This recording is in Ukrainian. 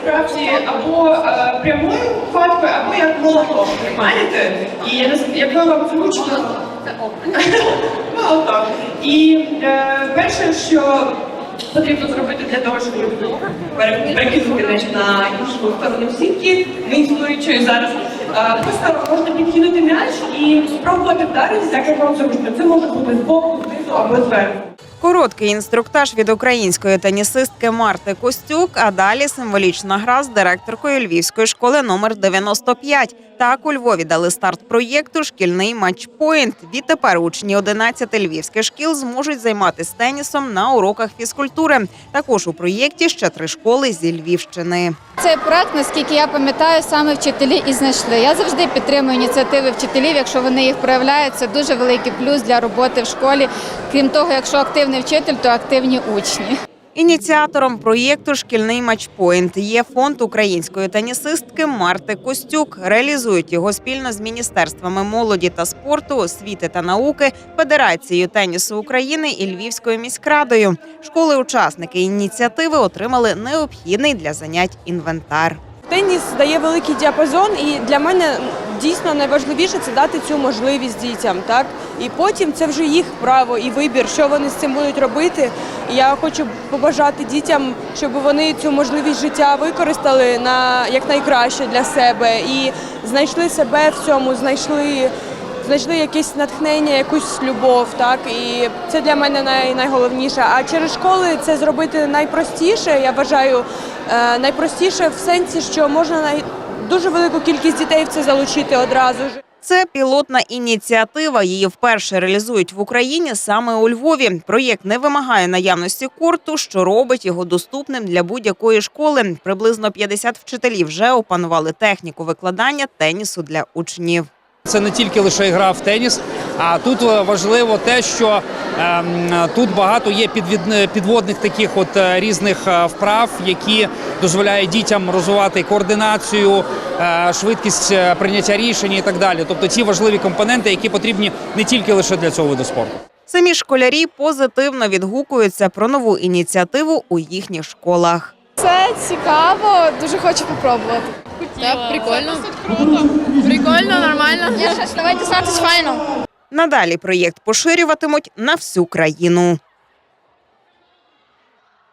справді або е, прямою хваткою, або як молоток. Тримаєте? І я не знаю, як ви вам зручно. Молоток. І е, перше, що потрібно зробити для того, щоб пере- перекинути м'яч на іншу сторону сітки, неіснуючої зараз. е, Просто можна підкинути м'яч і спробувати вдарити, як вам зручно. Це може бути збоку, знизу або зверху. Короткий інструктаж від української тенісистки Марти Костюк, а далі символічна гра з директоркою Львівської школи номер 95. Так у Львові дали старт проєкту Шкільний матчпоінт. Відтепер учні 11 львівських шкіл зможуть займатися тенісом на уроках фізкультури. Також у проєкті ще три школи зі Львівщини. Цей проект, наскільки я пам'ятаю, саме вчителі і знайшли. Я завжди підтримую ініціативи вчителів. Якщо вони їх проявляють, це дуже великий плюс для роботи в школі. Крім того, якщо активний вчитель, то активні учні. Ініціатором проєкту Шкільний матчпоінт є фонд української тенісистки Марти Костюк. Реалізують його спільно з міністерствами молоді та спорту, освіти та науки, Федерацією тенісу України і Львівською міськрадою. Школи-учасники ініціативи отримали необхідний для занять інвентар. Теніс дає великий діапазон, і для мене дійсно найважливіше це дати цю можливість дітям. Так і потім це вже їх право і вибір, що вони з цим будуть робити. І я хочу побажати дітям, щоб вони цю можливість життя використали на якнайкраще для себе і знайшли себе в цьому, знайшли. Знайшли якесь натхнення, якусь любов, так і це для мене най, найголовніше. А через школи це зробити найпростіше. Я вважаю е, найпростіше в сенсі, що можна най... дуже велику кількість дітей в це залучити одразу ж. Це пілотна ініціатива. Її вперше реалізують в Україні саме у Львові. Проєкт не вимагає наявності корту, що робить його доступним для будь-якої школи. Приблизно 50 вчителів вже опанували техніку викладання тенісу для учнів. Це не тільки лише гра в теніс, а тут е, важливо те, що ем, тут багато є підвід- підводних таких от е, різних е, вправ, які дозволяють дітям розвивати координацію, е, швидкість е, прийняття рішень і так далі. Тобто ті важливі компоненти, які потрібні не тільки лише для цього виду спорту. Самі школярі позитивно відгукуються про нову ініціативу у їхніх школах. Це цікаво, дуже хочу попробувати. Так, прикольно. Прикольно, нормально. Давайте ставитись файно. Надалі проєкт поширюватимуть на всю країну.